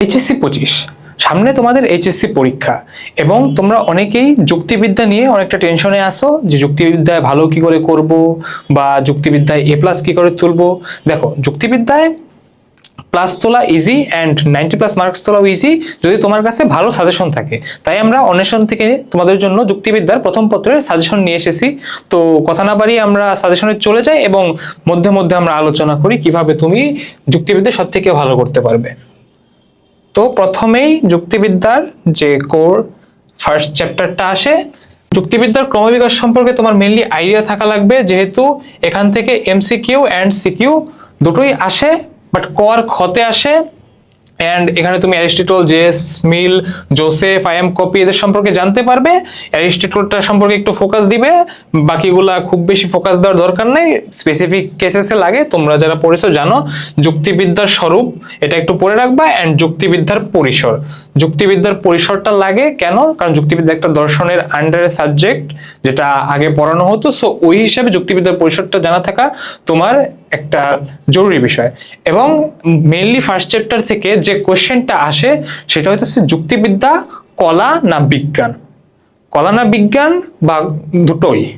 HSC পঁচিশ। সামনে তোমাদের এইচএসসি পরীক্ষা এবং তোমরা অনেকেই যুক্তিবিদ্যা নিয়ে অনেকটা টেনশনে আসো যে যুক্তিবিদ্যায় ভালো কি করে করব বা যুক্তিবিদ্যায় এ প্লাস কি করে তুলব। দেখো, যুক্তিবিদ্যায় প্লাস তোলা easy and ninety plus marks তোলাও easy যদি তোমার কাছে ভালো সাজেশন থাকে, তাই আমরা অন্বেষণ থেকে তোমাদের জন্য যুক্তিবিদ্যার প্রথম পত্রের সাজেশন নিয়ে এসেছি। তো কথা না বাড়িয়ে আমরা সাজেশনে চলে যাই এবং মধ্যে মধ্যে আমরা আলোচনা করি কীভাবে তুমি যুক্তিবিদ্যা সব থেকে ভালো করতে পারবে। তো প্রথমেই যুক্তিবিদ্যার যে কোর ফার্স্ট চ্যাপ্টারটা আসে, যুক্তিবিদ্যার ক্রমবিকাশ সম্পর্কে তোমার মেনলি আইডিয়া থাকা লাগবে, যেহেতু এখান থেকে এমসিকিউ অ্যান্ড সিকিউ দুটোই আসে বাট কর খতে আসে অ্যান্ড এখানে তুমি Aristotle JS Mill Joseph I M Copi এদের সম্পর্কে জানতে পারবে। অ্যারিস্টটলটা সম্পর্কে একটু ফোকাস দিবে। বাকিগুলা খুব বেশি ফোকাস দেওয়ার দরকার নেই। স্পেসিফিক কেসেসে লাগে। তোমরা যারা পড়েছো জানো, যুক্তিবিদ্যার স্বরূপ, এটা একটু পড়ে রাখবা। অ্যান্ড যুক্তিবিদ্যার পরিসর। যুক্তিবিদ্যার পরিসরটা লাগে কেন? কারণ যুক্তিবিদ্যা একটা দর্শনের আন্ডারে সাবজেক্ট যেটা আগে পড়ানো হতো। সো ওই হিসাবে যুক্তিবিদ্যার পরিসরটা জানা থাকা তোমার একটা জরুরি বিষয়। এবং মেইনলি ফার্স্ট চ্যাপ্টার থেকে যে কোশ্চেনটা আসে, সেটা হইতেছে যুক্তিবিদ্যা, কলা না বিজ্ঞান? কলা না বিজ্ঞান বা দুটোই?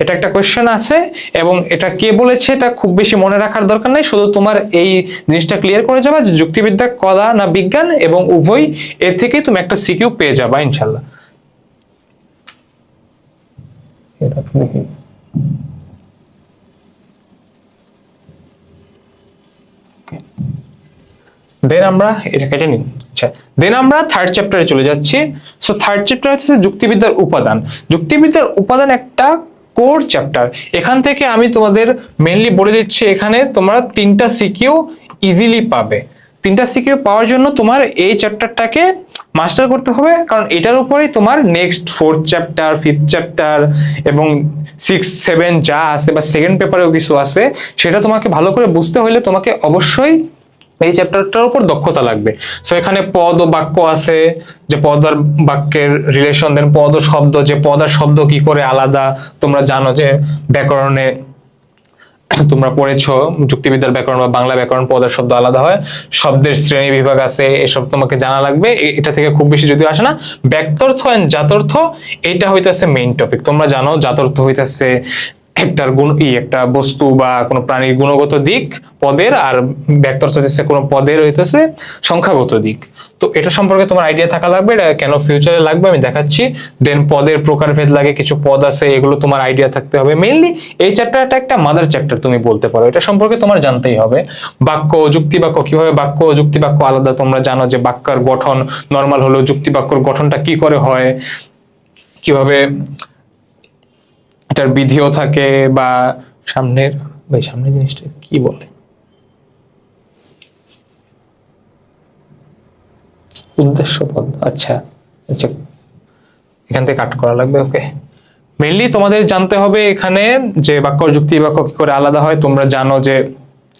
এটা একটা কোশ্চেন আছে এবং এটা কে বলেছে এটা খুব বেশি মনে রাখার দরকার নাই। শুধু তোমার এই জিনিসটা ক্লিয়ার করে যাবে যে যুক্তিবিদ্যা, কলা না বিজ্ঞান এবং উভয় এর থেকে তুমি একটা সিকিউ পেয়ে যাবা ইনশাল্লাহ এটা দেখি দেন আমরা এটা কেটে নিই। আচ্ছা দেন আমরা থার্ড চ্যাপ্টারে চলে যাচ্ছি। সো থার্ড চ্যাপ্টার হচ্ছে যুক্তিবিদ্যার উপাদান। যুক্তিবিদ্যার উপাদান একটা কোর চ্যাপ্টার এখান থেকে আমি তোমাদের মেনলি বলে দিচ্ছি, এখানে তোমরা তিনটা সিকিউ ইজিলি পাবে। তিনটা সিকিউ পাওয়ার জন্য তোমার এই চ্যাপ্টারটাকে মাস্টার করতে হবে, কারণ এটার উপরেই তোমার next fourth chapter fifth chapter এবং সিক্স সেভেন যা আছে বা সেকেন্ড পেপারেও কিছু আছে, সেটা তোমাকে ভালো করে বুঝতে হলে তোমাকে অবশ্যই এই চ্যাপ্টারটার উপর দক্ষতা লাগবে। সো এখানে পদ ও বাক্য আছে, যে পদ আর বাক্যের রিলেশন দেন পদ ও শব্দ, যে পদ আর শব্দ কি করে আলাদা, তোমরা জানো যে ব্যাকরণে তোমরা পড়েছো, যুক্তিবিদ্যার ব্যাকরণ বা বাংলা ব্যাকরণ, পদ আর শব্দ আলাদা হয়। শব্দের শ্রেণি বিভাগ আছে, এসব তোমাকে জানা লাগবে। এটা থেকে খুব বেশি যদিও আসে না। ব্যক্তর্থ এন্ড জাতর্থ, এটা হইতাছে মেইন টপিক তোমরা জানো, জাতর্থ হইতাছে একটার গুণ ই, একটা বস্তু বা কোনো প্রাণীর গুণগত দিক, পদের আর ব্যক্তর্থ হইতেছে কোনো পদের হইতেছে সংখ্যাগত দিক। তো এটা সম্পর্কে তোমার আইডিয়া থাকা লাগবে, এটা কেন ফিউচারে লাগবে আমি দেখাচ্ছি। দেন পদের প্রকারভেদ লাগে, কিছু পদ আছে, এগুলো তোমার আইডিয়া থাকতে হবে মেইনলি এই চ্যাপ্টারটা একটা মাদার চ্যাপ্টার তুমি বলতে পারো, এটা সম্পর্কে তোমার জানতেই হবে। বাক্য যুক্তি বাক্য কীভাবে বাক্য যুক্তি বাক্য আলাদা? তোমরা জানো যে বাক্যের গঠন নর্মাল হলো যুক্তি বাক্যর গঠনটা কি করে হয়? কীভাবে এটার বিধিও থাকে বা সামনের, ভাই, সামনের জিনিসটা কি বলে? উদ্দেশ্য পদ আচ্ছা আচ্ছা এখান থেকে কাট করা লাগবে ওকে মেনলি তোমাদের জানতে হবে এখানে যে বাক্য যুক্তি বাক্য কি করে আলাদা হয়, তোমরা জানো যে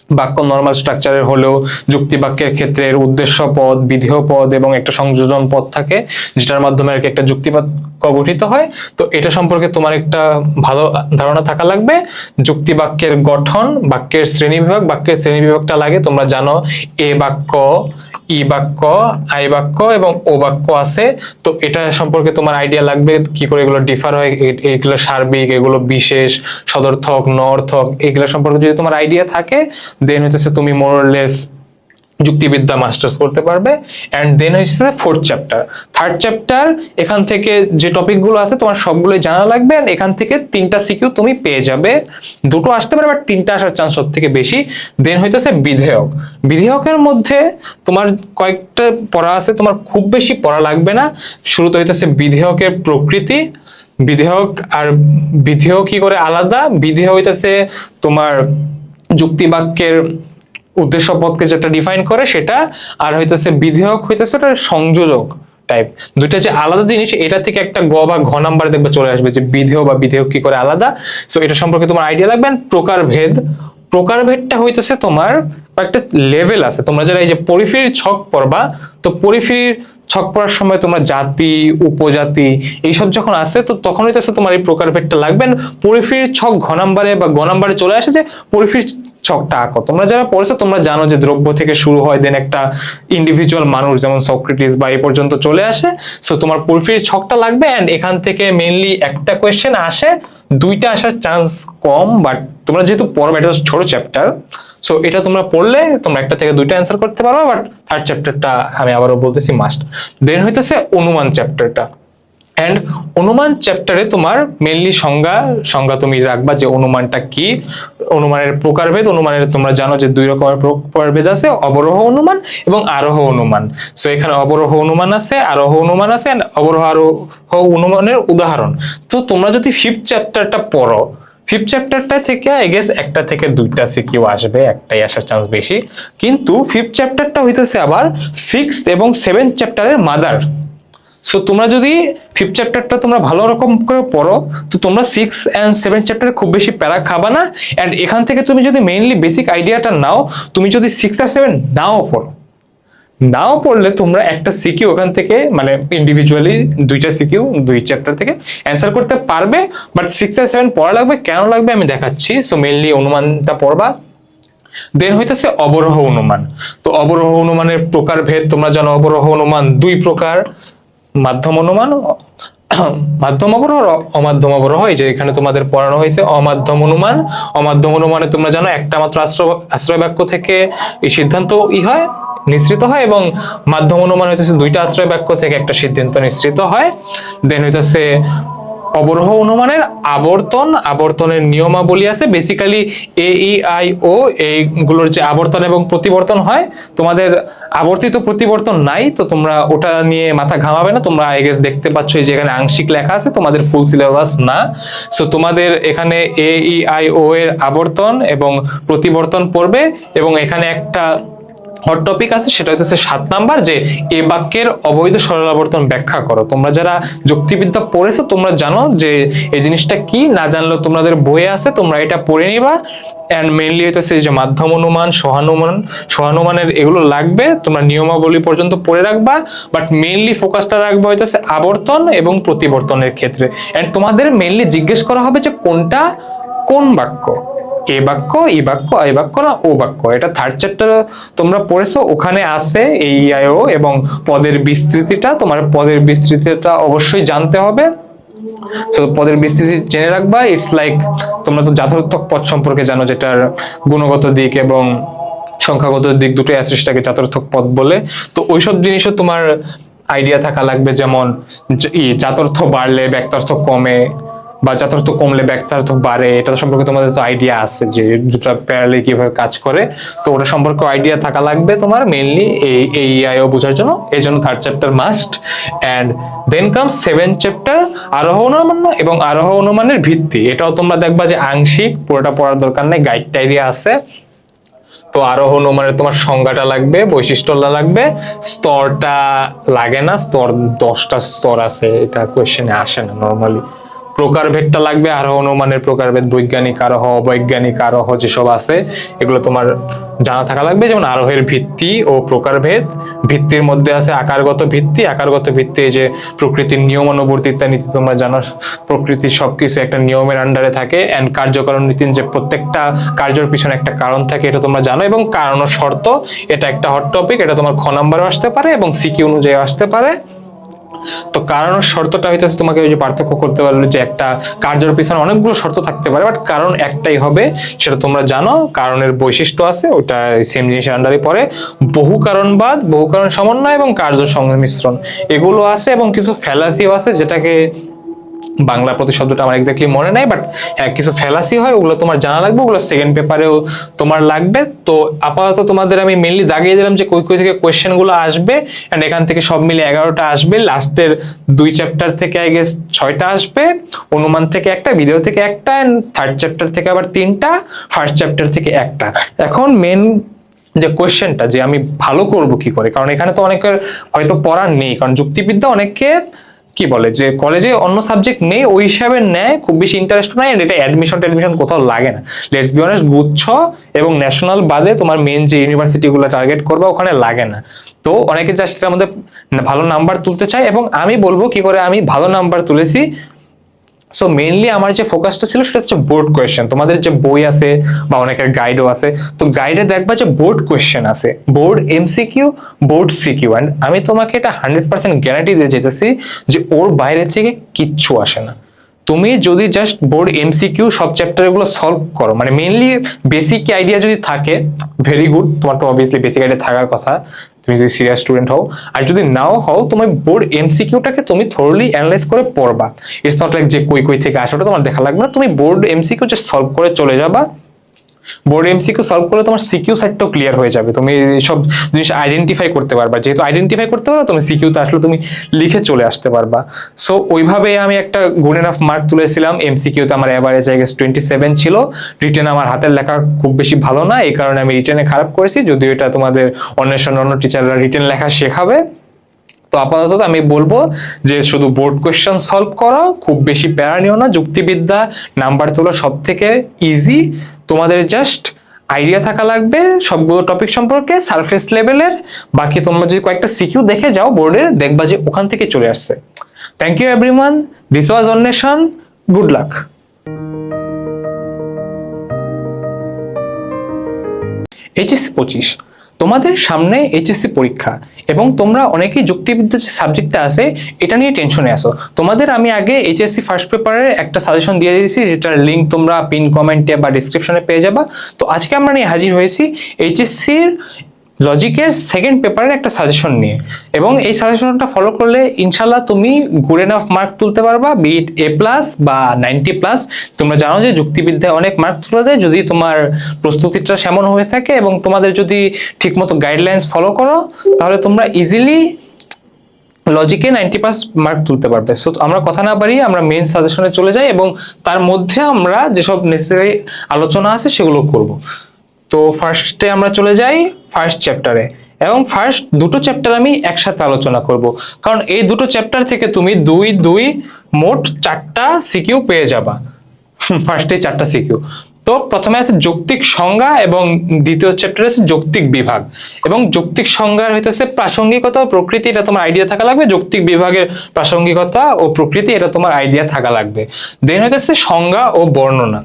বাক্য নর্মাল স্ট্রাকচারের হলেও যুক্তি বাক্যের ক্ষেত্রে এর উদ্দেশ্য পদ, বিধেয় পদ এবং একটা সংযোজন পদ থাকে, যেটার মাধ্যমে আর কি একটা যুক্তি বাক্য গঠিত হয়। তো এটা সম্পর্কে তোমার একটা ভালো ধারণা থাকা লাগবে। যুক্তি বাক্যের গঠন, বাক্যের শ্রেণি বিভাগ বাক্যের শ্রেণি বিভাগটা লাগে, তোমরা জানো, এ বাক্য ই বাক্য, আই বাক্য এবং ও বাক্য আছে। তো এটা সম্পর্কে তোমার আইডিয়া লাগবে কি করে এগুলো ডিফার হয় এগুলো সার্বিক, এগুলো বিশেষ, সদর্থক, নর্থক, এগুলো সম্পর্কে যদি তোমার আইডিয়া থাকে দেন হচ্ছে তুমি মোরলেস যুক্তিবিদ্যা মাস্টার্স করতে পারবে। অ্যান্ড দেন হচ্ছে ফোর্থ চ্যাপ্টার থার্ড চ্যাপ্টার এখান থেকে যে টপিকগুলো আছে, তোমার সবগুলোই জানা লাগবে। And এখান থেকে তিনটা সিকিউ তুমি পেয়ে যাবে। দুটো আসতে পারে বাট তিনটা আসার চান্স সব থেকে বেশি। দেন হইতেছে বিধেয়ক। বিধেয়কের মধ্যে তোমার কয়েকটা পড়া আছে, তোমার খুব বেশি পড়া লাগবে না। শুরুতে হইতেছে বিধেয়কের প্রকৃতি। বিধেয়ক আর বিধেয় কি করে আলাদা? বিধেয় হইতেছে তোমার যুক্তি বাক্যের উদ্দেশ্য পদকে যেটা ডিফাইন করে সেটা, আর হইতেছে বিধেয়ক হইতেছে ওটা সংযোজক টাইপ দুইটা যে আলাদা জিনিস, এটা থেকে একটা গ বা ঘ নাম্বার দেখবে চলে আসবে যে বিধেয় বা বিধেয়ক কি করে আলাদা। সো এটা সম্পর্কে তোমার আইডিয়া লাগবে প্রকারভেদ প্রকারভেদটা হইতেছে তোমার একটা লেভেল আছে। তোমরা যারা এই যে পরিফির ছক পড়বা, তো পরিফির ছক পড়ার সময় তোমরা জাতি, উপজাতি এইসব যখন আসে তো তখন হইতেছে তোমার এই প্রকারভেদটা লাগবে। And পরিফির ছক ঘ নাম্বারে বা গ নাম্বারে চলে আসে যে পরিফির আঁকো তোমরা যারা পড়েছো, তোমরা জানো যে দ্রব্য থেকে শুরু হয় দেন একটা ইন্ডিভিজুয়াল মানুষ যেমন সক্রেটিস বা এই পর্যন্ত চলে আসে। সো তোমার পোরফিরির ছকটা লাগবে অ্যান্ড এখান থেকে মেইনলি একটা কোয়েশ্চেন আসে, দুইটা আসার চান্স কম বাট তোমরা যেহেতু পড়বে এটা ছোট চ্যাপ্টার সো এটা তোমরা পড়লে তোমরা একটা থেকে দুইটা অ্যান্সার করতে পারবে বাট থার্ড চ্যাপ্টারটা আমি আবারও বলতেছি মাস্ট দেন হইতেছে অনুমান চ্যাপ্টারটা অ্যান্ড অনুমান চ্যাপ্টারে তোমার মেনলি সংজ্ঞা সংজ্ঞা তুমি রাখবা যে অনুমানটা কি। অনুমানের প্রকারভেদ, অনুমানের তোমরা জানো যে দুই রকমের প্রকারভেদ আছে, অবরোহ অনুমান এবং আরোহ অনুমান। সো এখানে অবরোহ অনুমান আছে, আরোহ অনুমান আছে অবরোহ, আরোহ অনুমানের উদাহরণ। তো তোমরা যদি ফিফথ চ্যাপ্টারটা পড়ো ফিফথ চ্যাপ্টারটা থেকে আই গেস একটা থেকে দুইটা সিকিউ আসবে, একটাই আসার চান্স বেশি। কিন্তু ফিফথ চ্যাপ্টারটা হইতেছে আবার সিক্স এবং সেভেন্থ চ্যাপ্টারের মাদার সো তোমরা যদি ফিফথ চ্যাপ্টারটা তোমরা ভালো রকম করে পড়ো, তো তোমরা সিক্স অ্যান্ড সেভেন চ্যাপ্টারে খুব বেশি প্যারা খাবা না। অ্যান্ড এখান থেকে তুমি যদি মেইনলি বেসিক আইডিয়াটা নাও, তুমি যদি সিক্স আর সেভেন নাও পড়ো। নাও পড়লে তোমরা একটা সিকিউ ওখান থেকে মানে ইন্ডিভিজুয়ালি দুইটা সিকিউ দুই চ্যাপ্টার থেকে অ্যান্সার করতে পারবে। বাট সিক্স আর সেভেন পড়া লাগবে, কেন লাগবে আমি দেখাচ্ছি। সো মেইনলি অনুমানটা পড়বা। দেন হইতেছে অবরোহ অনুমান। তো অবরোহ অনুমানের প্রকারভেদ, তোমরা জানো অবরোহ অনুমান দুই প্রকার। মাধ্যম অনুমান মাধ্যম অবরোহ অমাধ্যম অবরোহ এই যে এখানে তোমাদের পড়ানো হয়েছে অমাধ্যম অনুমান অমাধ্যম অনুমানে তোমরা জানো একটা মাত্র আশ্রয় আশ্রয় বাক্য থেকে এই সিদ্ধান্ত ই হয় নিশ্চিত হয়, এবং মাধ্যম অনুমান হইতেছে দুইটা আশ্রয় বাক্য থেকে একটা সিদ্ধান্ত নিশ্চিত হয়। দেন হইতেছে অবরোহ অনুমানের আবর্তন, আবর্তনের নিয়মাবলী আছে। Basically A E I O এইগুলোর যে আবর্তন এবং প্রতিবর্তন হয়, তোমাদের আবর্তিত প্রতিবর্তন নাই, তো তোমরা ওটা নিয়ে মাথা ঘামাবে না। তোমরা আই গেস দেখতে পাচ্ছ যে এখানে আংশিক লেখা আছে, তোমাদের ফুল সিলেবাস না। সো তোমাদের এখানে এ ই আই ও এর আবর্তন এবং প্রতিবর্তন পড়বে এবং এখানে একটা হট টপিক আছে, সেটা হচ্ছে সাত নাম্বার যে এ বাক্যের অবৈধ সরলাবর্তন ব্যাখ্যা করো। তোমরা যারা যুক্তিবিদ্যা পড়েছো, তোমরা জানো যে এই জিনিসটা কি, না জানলেও তোমাদের বইয়ে আছে, তোমরা এটা পড়ে নিবা। অ্যান্ড মেইনলি হইতেছে যে মাধ্যম অনুমান, সহানুমান, সহানুমানের এগুলো লাগবে, তোমরা নিয়মাবলী পর্যন্ত পড়ে রাখবা। বাট মেইনলি ফোকাসটা রাখবে হইতেছে আবর্তন এবং প্রতিবর্তনের ক্ষেত্রে। অ্যান্ড তোমাদের মেইনলি জিজ্ঞেস করা হবে যে কোনটা, কোন বাক্য? এ বাক্য, ই বাক্য, আই বাক্য না, ও বাক্য। এটা থার্ড চ্যাপ্টার তোমরা পড়েছো, ওখানে আছে এই আইও এবং পদের বিস্তৃতিটা। তোমার পদের বিস্তৃতিটা অবশ্যই জানতে হবে। পদের বিস্তৃতি জেনে রাখবা। ইটস লাইক তোমরা তো যথার্থক পদ সম্পর্কে জানো, যেটার গুণগত দিক এবং সংখ্যাগত দিক দুটোই আছে সেটাকে যথার্থক পদ বলে। তো ওইসব জিনিসও তোমার আইডিয়া থাকা লাগবে, যেমন জাতর্থ বাড়লে ব্যক্তার্থ কমে বা যথার্থ কমলে ব্যক্তার্থ বাড়ে, এটা সম্পর্কে তোমাদের তো আইডিয়া আছে যে দুটো প্যারালে কীভাবে কাজ করে। তো ওটা সম্পর্কে আইডিয়া থাকা লাগবে তোমার মেইনলি এই এই আইও বোঝার জন্য। এই জন্য third chapter must and then come seven chapter আরোহ অনুমান এবং আরোহ অনুমানের ভিত্তি। এটাও তোমরা দেখবা যে আংশিক, পুরোটা পড়ার দরকার নেই গাইড টাইডিয়া আছে। তো আরোহ অনুমানের তোমার সংজ্ঞাটা লাগবে, বৈশিষ্ট্যটা লাগবে। স্তরটা লাগে না, স্তর দশটা স্তর আছে, এটা কোয়েশ্চেনে আসে না নর্মালি প্রকারভেদটা লাগবে আরোহ অনুমানের প্রকারভেদ, বৈজ্ঞানিক আরোহ অবৈজ্ঞানিক আরোহ যেসব আছে, এগুলো তোমার জানা থাকা লাগবে, যেমন আরোহের ভিত্তি ও প্রকারভেদ। ভিত্তির মধ্যে আছে আকারগত ভিত্তি আকারগত ভিত্তি যে প্রকৃতির নিয়মানুবর্তিতা নীতি তোমরা জানো, প্রকৃতির সবকিছু একটা নিয়মের আন্ডারে থাকে অ্যান্ড কার্যকরণ নীতি যে প্রত্যেকটা কার্যের পিছনে একটা কারণ থাকে, এটা তোমরা জানো, এবং কারণ শর্ত, এটা একটা হট টপিক এটা তোমার খ নাম্বারও আসতে পারে এবং সিকিউ অনুযায়ী আসতে পারে। তো কারণ শর্তটা হইতেছে তোমাকে ওই যে পার্থক্য করতে পারল যে একটা কার্যের পিছনে অনেকগুলো শর্ত থাকতে পারে বাট কারণ একটাই হবে, সেটা তোমরা জানো, কারণের বৈশিষ্ট্য আছে, ওটা সেম জিনিসের আন্ডারে পড়ে। বহু কারণবাদ বহু কারণ সমন্বয় এবং কার্য সংমিশ্রণ। এগুলো আছে এবং কিছু ফ্যালাসিও আছে যেটাকে বাংলা প্রতি শব্দটা আমার এক্স্যাক্টলি মনে নাই বাট হ্যাঁ কিছু ফ্যালাসি হয়, ওগুলো তোমার জানা লাগবে, ওগুলো সেকেন্ড পেপারেও তোমার লাগবে। তো আপাতত তোমাদের আমি মেনলি দাগিয়ে দিলাম যে কই কই থেকে কোয়েশ্চেনগুলো আসবে অ্যান্ড এখান থেকে সব মিলে এগারোটা আসবে। লাস্টের দুই চ্যাপ্টার থেকে আই গেস ছয়টা আসবে। অনুমান থেকে একটা ভিডিও থেকে একটা অ্যান্ড থার্ড চ্যাপ্টার থেকে আবার তিনটা ফার্স্ট চ্যাপ্টার থেকে একটা। এখন মেন যে কোয়েশ্চেনটা যে আমি ভালো করব কি করে? কারণ এখানে তো অনেকের হয়তো পড়ার নেই, কারণ যুক্তিবিদ্যা অনেকে কি বলে যে কলেজে অন্য সাবজেক্ট নেই, ওই হিসাবে নেয়, খুব বেশি ইন্টারেস্ট নাই এটা অ্যাডমিশন টেডমিশন কোথাও লাগে না। লেটস বি অনেস্ট গুচ্ছ এবং ন্যাশনাল বাদে তোমার মেন যে ইউনিভার্সিটি গুলো টার্গেট করবে, ওখানে লাগে না। তো অনেকে যা এটার মধ্যে ভালো নাম্বার তুলতে চায়, এবং আমি বলব কি করে আমি ভালো নাম্বার তুলেছি সো মেইনলি আমার যে ফোকাসটা ছিল সেটা হচ্ছে বোর্ড কোয়েশ্চেন তোমাদের যে বই আছে বা অনেকের গাইডও আছে, তো গাইডে দেখবা যে বোর্ড কোয়েশ্চেন আছে। Board MCQ board CQ and আমি তোমাকে এটা হান্ড্রেড পার্সেন্ট গ্যারান্টি দিয়ে যেতেছি যে ওর বাইরে থেকে কিচ্ছু আসে না। তুমি যদি জাস্ট বোর্ড এমসিকিউ সব চ্যাপ্টারগুলো সলভ করো মানে মেইনলি বেসিক আইডিয়া যদি থাকে ভেরি গুড তোমার তো অবভিয়াসলি বেসিক আইডিয়া থাকার কথা তুমি যদি সিরিয়াস স্টুডেন্ট হও, আর যদি নাও হও, তোমার বোর্ড এমসিকিউটাকে তুমি থরলি অ্যানালাইজ করে পড়বা। ইটস নট লাইক যে কই কই থেকে আসে ওটা তোমার দেখা লাগবে না, তুমি বোর্ড এমসিকিউ যে সলভ করে চলে যাবা। বোর্ড এমসিকিউ সলভ করলে তোমার সিকিউ সাইডটাও ক্লিয়ার হয়ে যাবে। তুমি সব জিনিস আইডেন্টিফাই করতে পারবা। যেহেতু আইডেন্টিফাই করতে পারো তুমি সিকিউতে আসলে তুমি লিখে চলে আসতে পারবা। সো ওইভাবে আমি একটা গুড এনাফ মার্ক তুলেছিলাম। এমসিকিউতে আমার average I guess twenty seven ছিল। রিটেন আমার হাতের লেখা খুব বেশি ভালো না, এই কারণে আমি রিটেনে খারাপ করেছি। যদিও এটা তোমাদের অন্বেষণ অন্য টিচাররা রিটেন লেখা শেখাবে। তো আপাতত আমি বলব যে শুধু বোর্ড কোয়েশ্চেন সলভ করো, খুব বেশি প্যারা নিও না। যুক্তিবিদ্যা নাম্বার তোলা সব থেকে ইজি তোমাদের জাস্ট আইডিয়া থাকা লাগবে, সবগুলো টপিক সম্পর্কে সারফেস লেভেলের বাকি তোমরা যদি কয়েকটা সিকিউ দেখে যাও বোর্ডের দেখবা যে ওখান থেকে চলে আসছে। Thank you everyone this was Anweshan. Good luck HSC পঁচিশ। তোমাদের সামনে এইচএসসি পরীক্ষা এবং তোমরা অনেকেই যুক্তিবিদ্যা যে সাবজেক্টটা আছে, এটা নিয়ে টেনশনে আসো তোমাদের আমি আগে এইচএসসি ফার্স্ট পেপারের একটা সাজেশন দিয়ে দিয়েছি, যেটার লিঙ্ক তোমরা পিন কমেন্টে বা ডিসক্রিপশনে পেয়ে যাবা। তো আজকে আমরা নিয়ে হাজির হয়েছি এইচএসসির লজিকের সেকেন্ড পেপারের একটা সাজেশন নিয়ে। এবং এই সাজেশনটা ফলো করলে ইনশাল্লাহ তুমি গুড এনাফ মার্ক তুলতে পারবা বিট এ প্লাস বা নাইনটি প্লাস তোমরা জানো যে যুক্তিবিদ্যায় অনেক মার্ক তুলে দেয়, যদি তোমার প্রস্তুতিটা সেমন হয়ে থাকে এবং তোমাদের যদি ঠিকমতো গাইডলাইন্স ফলো করো, তাহলে তোমরা ইজিলি লজিকে নাইনটি পাস মার্ক তুলতে পারবে। সো আমরা কথা না বাড়িয়ে আমরা মেন সাজেশনে চলে যাই এবং তার মধ্যে আমরা যেসব নেসেসারি আলোচনা আছে সেগুলো করব। তো ফার্স্টে আমরা চলে যাই ফার্স্ট চ্যাপ্টারে এবং ফার্স্ট দুটো চ্যাপ্টার আমি একসাথে আলোচনা করব। কারণ এই দুটো চ্যাপ্টার থেকে তুমি দুই দুই, মোট চারটা সিকিউ পেয়ে যাবা। ফার্স্টে চারটা সিকিউ তো প্রথমে আছে যৌক্তিক সংজ্ঞা এবং দ্বিতীয় চ্যাপ্টার আছে যৌক্তিক বিভাগ। এবং যৌক্তিক সংজ্ঞার হইতেছে প্রাসঙ্গিকতা ও প্রকৃতি, এটা তোমার আইডিয়া থাকা লাগবে। যৌক্তিক বিভাগের প্রাসঙ্গিকতা ও প্রকৃতি, এটা তোমার আইডিয়া থাকা লাগবে। দেন হইতেছে সংজ্ঞা ও বর্ণনা।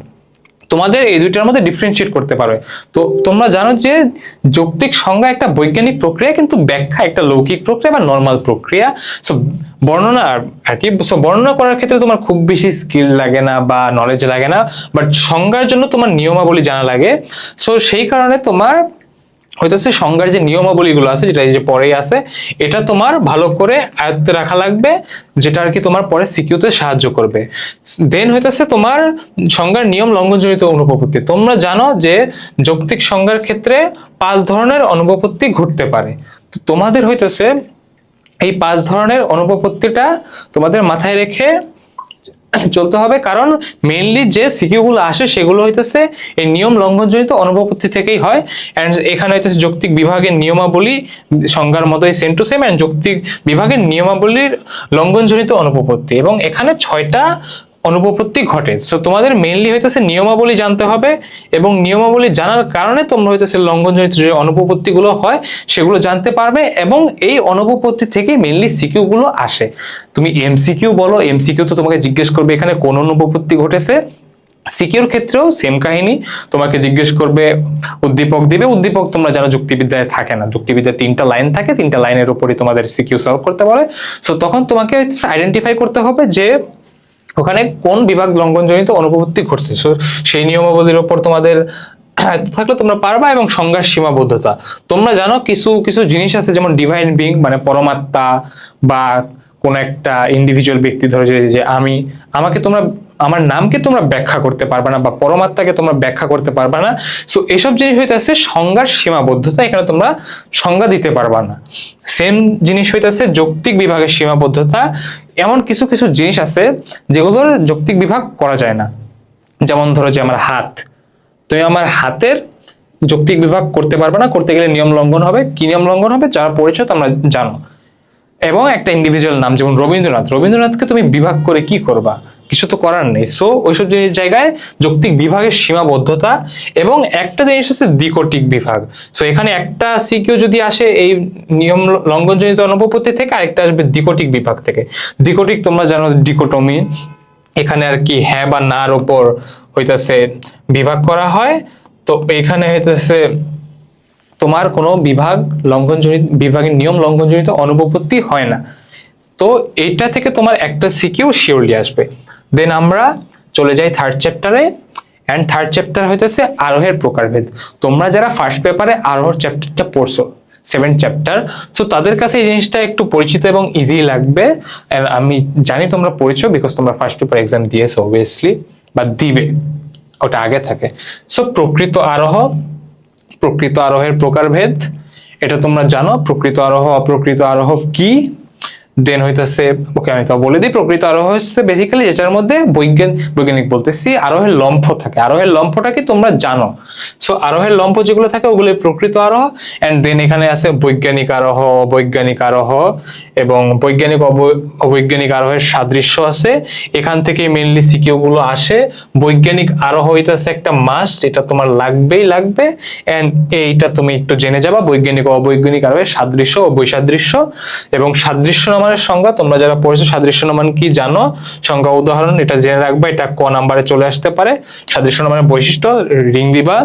তোমাদের এই দুইটার মধ্যে ডিফারেন্সিয়েট করতে পারবে। তো তোমরা জানো যে যৌক্তিক সংজ্ঞা একটা বৈজ্ঞানিক প্রক্রিয়া কিন্তু ব্যাখ্যা একটা লৌকিক প্রক্রিয়া বা নর্মাল প্রক্রিয়া। সো বর্ণনা আর- কি? সো বর্ণনা করার ক্ষেত্রে তোমার খুব বেশি স্কিল লাগে না বা নলেজ লাগে না বাট সংজ্ঞার জন্য তোমার নিয়মাবলী জানা লাগে। সো সেই কারণে তোমার হইতেছে সংজ্ঞার যে নিয়মাবলীগুলো আছে, যেটা এই যে পরেই আছে, এটা তোমার ভালো করে আয়ত্তে রাখা লাগবে, যেটা আর কি তোমার পরে সিকিউতে সাহায্য করবে। দেন হইতেছে তোমার সংজ্ঞার নিয়ম লঙ্ঘনজনিত অনুপপত্তি। তোমরা জানো যে যৌক্তিক সংজ্ঞার ক্ষেত্রে পাঁচ ধরনের অনুপপত্তি ঘটতে পারে। তো তোমাদের হইতেছে এই পাঁচ ধরনের অনুপপত্তিটা তোমাদের মাথায় রেখে চলতে হবে। কারণ মেনলি যে সিকিউগুলো আসে সেগুলো হইতেছে এই নিয়ম লঙ্ঘনজনিত অনুপপত্তি থেকেই হয়। অ্যান্ড এখানে হইতেছে যৌক্তিক বিভাগের নিয়মাবলী সংজ্ঞার মতোই সেম টু সেম অ্যান্ড যৌক্তিক বিভাগের নিয়মাবলীর লঙ্ঘনজনিত অনুপপত্তি। এবং এখানে ছয়টা অনুপপত্তি ঘটে। সো তোমাদের মেইনলি হইতেছে নিয়মাবলী জানতে হবে এবং নিয়মাবলী জানার কারণে তোমরা হইতেছে লঙ্ঘনজনিত যে অনুপপত্তিগুলো হয়, সেগুলো জানতে পারবে এবং এই অনুপপত্তি থেকে মেইনলি সিকিউ গুলো আসে। তুমি এমসিকিউ বলো এমসিকিউ তো তোমাকে জিজ্ঞেস করবে এখানে কোন অনুপপত্তি ঘটেছে? সিকিউর ক্ষেত্রেও সেম কাহিনী। তোমাকে জিজ্ঞেস করবে, উদ্দীপক দিবে। উদ্দীপক তোমরা জানো যুক্তিবিদ্যায় থাকে না। যুক্তিবিদ্যায় তিনটা লাইন থাকে, তিনটা লাইনের উপরই তোমাদের সিকিউ সলভ করতে বলে সো তখন তোমাকে আইডেন্টিফাই করতে হবে যে ওখানে কোন বিভাগ লঙ্ঘনজনিত অনুপপত্তি ঘটছে? সেই নিয়মাবলীর ওপর তোমাদের থাকলে তোমরা পারবা এবং সংজ্ঞার সীমাবদ্ধতা। তোমরা জানো কিছু কিছু জিনিস আছে যেমন ডিভাইন বিং মানে পরমাত্মা বা কোন একটা ইন্ডিভিজুয়াল ব্যক্তি ধরে যে আমি, আমাকে তোমরা, আমার নামকে তোমরা ব্যাখ্যা করতে পারবে না বা পরমাত্মাকে তোমরা ব্যাখ্যা করতে পারবে না। সো এসব জিনিস হইতেছে সংজ্ঞার সীমাবদ্ধতা, এখানে তোমরা সংজ্ঞা দিতে পারবা না। সেম জিনিস হইতেছে যৌক্তিক বিভাগের সীমাবদ্ধতা এমন কিছু কিছু জিনিস আছে যেগুলোর যৌক্তিক বিভাগ করা যায় না। যেমন ধরো যে আমার হাত। তুমি আমার হাতের যৌক্তিক বিভাগ করতে পারবে না, করতে গেলে নিয়ম লঙ্ঘন হবে। কি নিয়ম লঙ্ঘন হবে? যারা পরিচয় তোমরা জানো। এবং একটা ইন্ডিভিজুয়াল নাম, যেমন রবীন্দ্রনাথ। রবীন্দ্রনাথকে তুমি বিভাগ করে কি করবা? কিছু তো করার নেই। সো ওইসব জিনিস জায়গায় যৌক্তিক বিভাগের সীমাবদ্ধতা এবং একটা জিনিস হচ্ছে দ্বিকটিক বিভাগ। সো এখানে একটা সিকিউ যদি আসে, এই নিয়ম লঙ্ঘনজনিত অনুপপত্তি থেকে আরেকটা আসবে দ্বিকটিক বিভাগ থেকে। দ্বিকটিক তোমরা জানো ডিকোটমি। এখানে আর কি হ্যাঁ বা নার উপর হইতেছে বিভাগ করা হয়। তো এখানে হইতেছে তোমার কোনো বিভাগ লঙ্ঘনজনিত, বিভাগের নিয়ম লঙ্ঘনজনিত অনুপপত্তি হয় না। তো এইটা থেকে তোমার একটা সিকিউ শিওরলি আসবে। দেন আমরা চলে যাই থার্ড চ্যাপ্টারে অ্যান্ড থার্ড চ্যাপ্টার হইতেছে আরোহের প্রকারভেদ। তোমরা যারা ফার্স্ট পেপারে আরোহর চ্যাপ্টারটা পড়ছো সেভেন চ্যাপ্টার তো তাদের কাছে এই জিনিসটা একটু পরিচিত এবং ইজি লাগবে। আমি জানি তোমরা পড়েছো বিকজ তোমরা ফার্স্ট পেপার এক্সাম দিয়েছ অবভিয়াসলি বা দিবে, ওটা আগে থাকে। সো প্রকৃত আরোহ, প্রকৃত আরোহের প্রকারভেদ, এটা তোমরা জানো, প্রকৃত আরোহ, অপ্রকৃত আরোহ কি? দেন হইতেছে, ওকে আমি তো বলে দিই, প্রকৃত আরোহ হচ্ছে বেসিক্যালি যেটার মধ্যে বৈজ্ঞান, বৈজ্ঞানিক বলতেছি, আরোহের লম্ফ থাকে। আরোহের লম্ফটা কি তোমরা জানো? সো আরোহের লম্ফ যেগুলো থাকে ওগুলো প্রকৃত আরোহ। এন্ড দেন এখানে আছে বৈজ্ঞানিক আরোহ বৈজ্ঞানিক আরোহ এবং বৈজ্ঞানিক অব- অবৈজ্ঞানিক আরোহের সাদৃশ্য আছে। এখান থেকে মেনলি সিকিউ গুলো আসে। বৈজ্ঞানিক আরোহ হইতেছে একটা মাস্ট এটা তোমার লাগবেই লাগবে। এন্ড এইটা তুমি একটু জেনে যাবা, বৈজ্ঞানিক অবৈজ্ঞানিক আরোহের সাদৃশ্য ও বৈসাদৃশ্য। এবং সাদৃশ্য নমানের সংজ্ঞা, তোমরা যারা পড়েছো সাদৃশ্য নমান কি জানো? সংজ্ঞা উদাহরণ, এটা জেনে রাখবা, এটা ক নাম্বারে চলে আসতে পারে। সাদৃশ্য নমানের বৈশিষ্ট্য, রিং দিবা।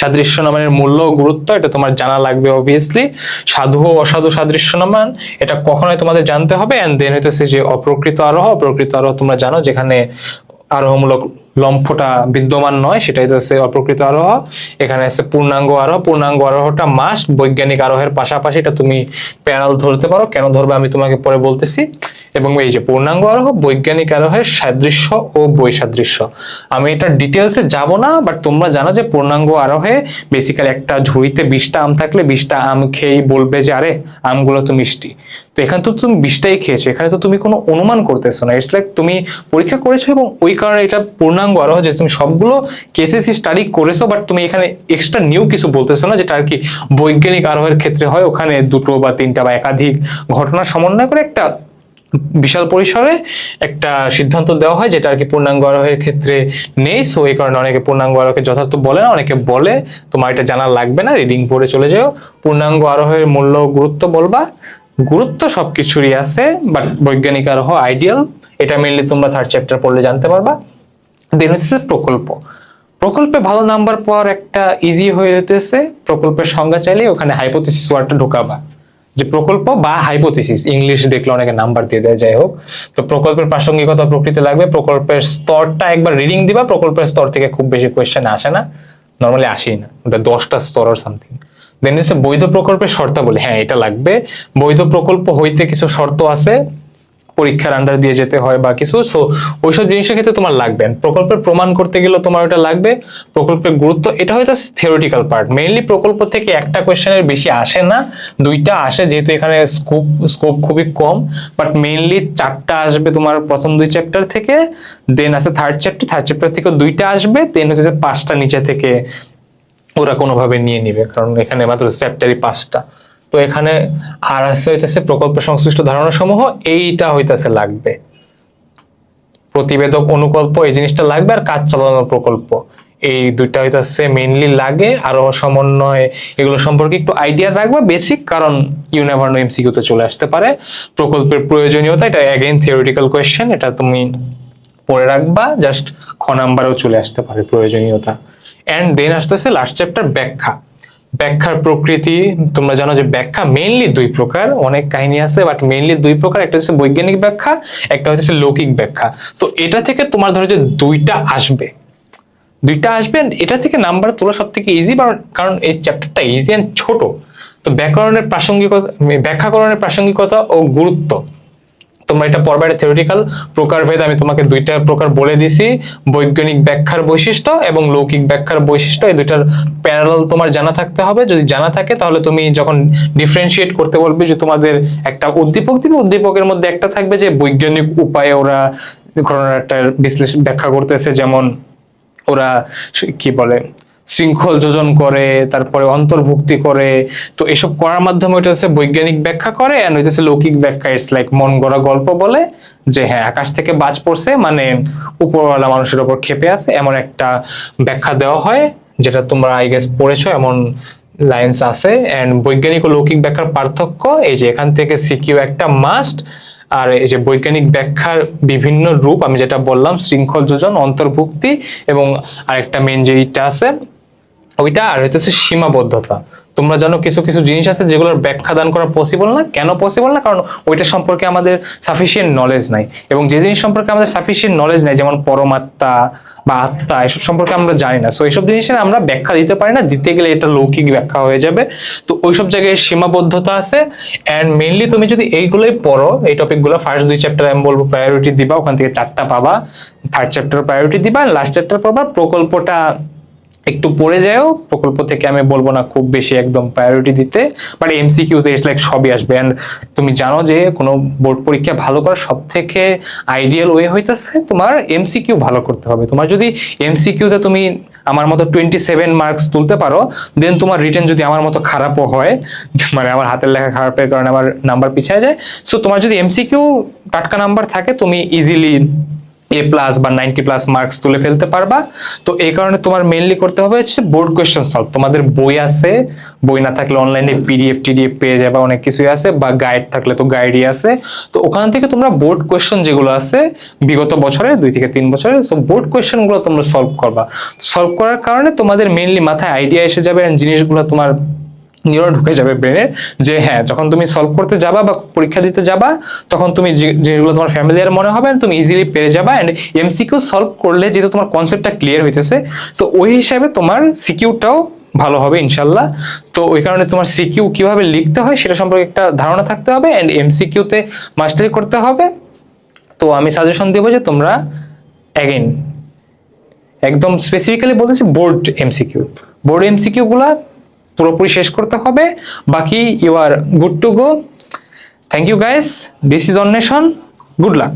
সাদৃশ্য নামের মূল্য গুরুত্ব, এটা তোমার জানা লাগবে অবভিয়াসলি সাধু ও অসাধু সাদৃশ্য নামান এটা কখনোই তোমাদের জানতে হবে। এন্ড দেন হইতেছে যে, অপ্রকৃত আরোহ অপ্রকৃত আরোহ তোমরা জানো, যেখানে আরোহমূলক লম্ফটা বিদ্যমান নয়, সেটাই হচ্ছে অপ্রকৃত আরোহ। এখানে আছে পূর্ণাঙ্গ আরোহ। পূর্ণাঙ্গ আরোহটা মাস্ট বৈজ্ঞানিক আরোহের পাশাপাশি এটা তুমি প্যারাল ধরতে পারো। কেন ধরবে আমি তোমাকে পরে বলতেছি। এবং এই যে পূর্ণাঙ্গ আরোহ, বৈজ্ঞানিক আরোহের সাদৃশ্য ও বৈসাদৃশ্য। আমি এটা ডিটেলসে যাব না বাট তোমরা জানো যে পূর্ণাঙ্গ আরোহে বেসিক্যালি একটা ঝুড়িতে বিশটা আম থাকলে, বিশটা আম খেয়েই বলবে যে, আরে, আমগুলো তো মিষ্টি। তো এখানে তো তুমি বিষটাই খেয়েছো, এখানে তো তুমি কোনো অনুমান করতেছো না। ইটস লাইক তুমি পরীক্ষা করেছ এবং ওই কারণে এটা পূর্ণাঙ্গ আরও যে তুমি সবগুলো কেসেস স্টাডি করেছ বাট তুমি এখানে এক্সট্রা নিউ কিছু বলতেছো না, যেটা আর কি বৈজ্ঞানিক আরোহের ক্ষেত্রে হয়। ওখানে দুটো বা তিনটা বা একাধিক ঘটনা সমন্বয় করে একটা বিশাল পরিসরে একটা সিদ্ধান্ত দেওয়া হয় যেটা আর কি পূর্ণাঙ্গ আরোহের ক্ষেত্রে নেই। সো এই কারণে অনেকে পূর্ণাঙ্গ আরোহকে যথার্থ বলে না, অনেকে বলে, তোমার এটা জানা লাগবে না রিডিং পড়ে চলে যাও। পূর্ণাঙ্গ আরোহের মূল্য, গুরুত্ব বলবা। গুরুত্ব সবকিছুরই আছে বাট বৈজ্ঞানিক আরোহ আইডিয়াল এটা মেনলি তোমরা থার্ড চ্যাপ্টার পড়লে জানতে পারবা। দেন হচ্ছে প্রকল্প। প্রকল্পে ভালো নাম্বার পাওয়ার একটা ইজি হয়ে যেতেছে। প্রকল্পের সংজ্ঞা চাইলে ওখানে হাইপোথিসিস ওয়ার্ডটা ঢোকাবা। যে প্রকল্প বা হাইপোথিসিস ইংলিশ দেখলে অনেকে নাম্বার দিয়ে দেয়, যাই হোক। তো প্রকল্পের প্রাসঙ্গিকতা প্রকৃতি লাগবে, প্রকল্পের স্তরটা একবার রিডিং দিবা, প্রকল্পের স্তর থেকে খুব বেশি কোয়েশ্চেন আসে না নর্মালি আসেই না, ওটা দশটা স্তর আর সামথিং দেন হচ্ছে বৈধ প্রকল্পের শর্তাবলী হ্যাঁ এটা লাগবে। বৈধ প্রকল্প হইতে কিছু শর্ত আছে পরীক্ষার আন্ডার দিয়ে যেতে হয় বা কিছু। সো ওইসব জিনিসের ক্ষেত্রে তোমার লাগবে। প্রকল্পের প্রমাণ করতে গেলে তোমার ওটা লাগবে। প্রকল্পের গুরুত্ব, এটা হয়তো থিওরিটিক্যাল পার্ট মেইনলি প্রকল্প থেকে একটা কোয়েশ্চেনের বেশি আসে না। দুইটা আসে, যেহেতু এখানে স্কোপ স্কোপ খুবই কম। বাট মেইনলি চারটা আসবে তোমার প্রথম দুই চ্যাপ্টার থেকে। দেন আছে থার্ড চ্যাপ্টার থার্ড চ্যাপ্টার থেকে দুইটা আসবে। দেন হচ্ছে পাঁচটা নিচে থেকে ওরা কোনোভাবে নিয়ে নিবে। কারণ এখানে মাত্র চ্যাপ্টারই পাঁচটা। তো এখানে আর আছে হইতেছে প্রকল্প সংশ্লিষ্ট ধারণা সমূহ এইটা হইতেছে লাগবে। প্রতিবেদক অনুকল্প, এই জিনিসটা লাগবে আর কাজ চালানোর প্রকল্প। এই দুইটা হইতেছে মেইনলি লাগে, আরও সমন্বয়, এগুলো সম্পর্কে একটু আইডিয়া রাখবা বেসিক কারণ ইউ নেভার নো এমসিকিউ তে চলে আসতে পারে। প্রকল্পের প্রয়োজনীয়তা, এটা অ্যাগেইন থিওরিটিক্যাল কোয়েশ্চেন এটা তুমি পড়ে রাখবা জাস্ট খ নাম্বারেও চলে আসতে পারে প্রয়োজনীয়তা। এন্ড দেন আসতেছে লাস্ট চ্যাপ্টার ব্যাখ্যা। ব্যাখ্যার প্রকৃতি, তোমরা জানো যে ব্যাখ্যা মেইনলি দুই প্রকার, অনেক কাহিনী আছে বাট মেইনলি দুই প্রকার। একটা হচ্ছে বৈজ্ঞানিক ব্যাখ্যা, একটা হচ্ছে লৌকিক ব্যাখ্যা। তো এটা থেকে তোমার ধরো যে দুইটা আসবে। দুইটা আসবে এটা থেকে নাম্বার তোলা সব থেকে ইজি কারণ এই চ্যাপ্টারটা ইজি অ্যান্ড ছোট। তো ব্যাকরণের প্রাসঙ্গিকতা ব্যাখ্যাকরণের প্রাসঙ্গিকতা ও গুরুত্ব। তোমরা এটা পড়বে, এটা থিওরিটিক্যাল প্রকারভেদ আমি তোমাকে দুইটা প্রকার বলে দিছি। বৈজ্ঞানিক ব্যাখ্যার বৈশিষ্ট্য এবং লৌকিক ব্যাখ্যার বৈশিষ্ট্য, এই দুইটার প্যারালাল তোমার জানা থাকতে হবে। যদি জানা থাকে, তাহলে তুমি যখন ডিফারেন্সিয়েট করতে বলবে যে তোমাদের একটা উদ্দীপক দিবে উদ্দীপকের মধ্যে একটা থাকবে যে বৈজ্ঞানিক উপায়ে ওরা ঘটনাটার বিশ্লেষণ ব্যাখ্যা করতেছে। যেমন ওরা, কি বলে? শৃঙ্খল যোজন করে, তারপরে অন্তর্ভুক্তি করে। তো এসব করার মাধ্যমে ওইটা হচ্ছে বৈজ্ঞানিক ব্যাখ্যা করে এন্ড হচ্ছে লৌকিক ব্যাখ্যা। ইটস লাইক মন গড়া গল্প বলে যে হ্যাঁ আকাশ থেকে বাজ পড়ছে মানে উপরওয়ালা মানুষের ওপর ক্ষেপে আছে, এমন একটা ব্যাখ্যা দেওয়া হয়, যেটা তোমরা আই গেস পড়েছো, এমন লাইন্স আছে। অ্যান্ড বৈজ্ঞানিক ও লৌকিক ব্যাখ্যার পার্থক্য, এই যে এখান থেকে সিকিউ একটা মাস্ট আর এই যে বৈজ্ঞানিক ব্যাখ্যার বিভিন্ন রূপ, আমি যেটা বললাম, শৃঙ্খল যোজন, অন্তর্ভুক্তি এবং আরেকটা মেন যেইটা আছে ওইটা আর হইতেছে সীমাবদ্ধতা। তোমরা জানো কিছু কিছু জিনিস আছে যেগুলোর ব্যাখ্যা দান করা পসিবল না। কেন পসিবল না? কারণ ওইটা সম্পর্কে আমাদের সাফিসিয়েন্ট নলেজ নাই। এবং যে জিনিস সম্পর্কে আমাদের সাফিসিয়েন্ট নলেজ নাই, যেমন পরমাত্মা বা আত্মা, এসব সম্পর্কে আমরা জানি না। সো এইসব জিনিসের আমরা ব্যাখ্যা দিতে পারি না। দিতে গেলে এটা লৌকিক ব্যাখ্যা হয়ে যাবে। তো ওইসব জায়গায় সীমাবদ্ধতা আছে। অ্যান্ড মেনলি তুমি যদি এইগুলোই পড়ো, এই টপিকগুলো ফার্স্ট দুই চ্যাপ্টার আমি বলব প্রায়োরিটি দিবা, ওখান থেকে চারটা পাবা। থার্ড চ্যাপ্টার প্রায়োরিটি দিবা। লাস্ট চ্যাপ্টার পাবা প্রকল্পটা একটু পড়ে যাও প্রকল্প থেকে আমি বলব না খুব বেশি একদম প্রায়োরিটি দিতে বাট এমসিকিউতে ইটস লাইক সবই আসবে। অ্যান্ড তুমি জানো যে কোনো বোর্ড পরীক্ষা ভালো করার সব থেকে আইডিয়াল ওয়ে হইতেছে তোমার এমসিকিউ ভালো করতে হবে। তোমার যদি এমসিকিউতে তুমি আমার মতো টোয়েন্টি সেভেন মার্কস তুলতে পারো দেন তোমার রিটার্ন যদি আমার মতো খারাপও হয় মানে আমার হাতের লেখা খারাপের কারণে আমার নাম্বার পিছিয়ে যায় সো তোমার যদি এমসিকিউ টাটকা নাম্বার থাকে, তুমি ইজিলি এ প্লাস বা নাইনটি প্লাস মার্কস তুলে ফেলতে পারবা। তো এই কারণে তোমার মেইনলি করতে হবে হচ্ছে বোর্ড কোয়েশ্চেন সলভ তোমাদের বই আছে, বই না থাকলে অনলাইনে পিডিএফ টিডিএফ পেয়ে যাবে, অনেক কিছুই আছে, বা গাইড থাকলে তো গাইডই আছে। তো ওখান থেকে তোমরা বোর্ড কোয়েশ্চেন যেগুলো আছে, বিগত বছরে, দুই থেকে তিন বছরে সো বোর্ড কোয়েশ্চেনগুলো তোমরা সলভ করবা। সলভ করার কারণে তোমাদের মেইনলি মাথায় আইডিয়া এসে যাবে জিনিসগুলো তোমার নিউরন ঢুকে যাবে ব্রেনে যে হ্যাঁ যখন তুমি সলভ করতে যাবা বা পরীক্ষা দিতে যাবা, তখন তুমি যেগুলো তোমার ফ্যামিলিয়ার মনে হবে, তুমি ইজিলি পেরে যাবা এন্ড এমসিকিউ সলভ করলে যেহেতু তোমার কনসেপ্টটা ক্লিয়ার হইতেছে, তো ওই হিসাবে তোমার সিকিউটাও ভালো হবে ইনশাল্লাহ। তো ওই কারণে তোমার সিকিউ কীভাবে লিখতে হয় সেটা সম্পর্কে একটা ধারণা থাকতে হবে এন্ড এমসিকিউতে মাস্টারি করতে হবে। তো আমি সাজেশন দেবো যে তোমরা অ্যাগেন একদম স্পেসিফিক্যালি বলতেছি বোর্ড এমসিকিউ বোর্ড এমসিকিউ গুলা পুরোপুরি শেষ করতে হবে। বাকি you are good to go thank you guys this is Anweshan good luck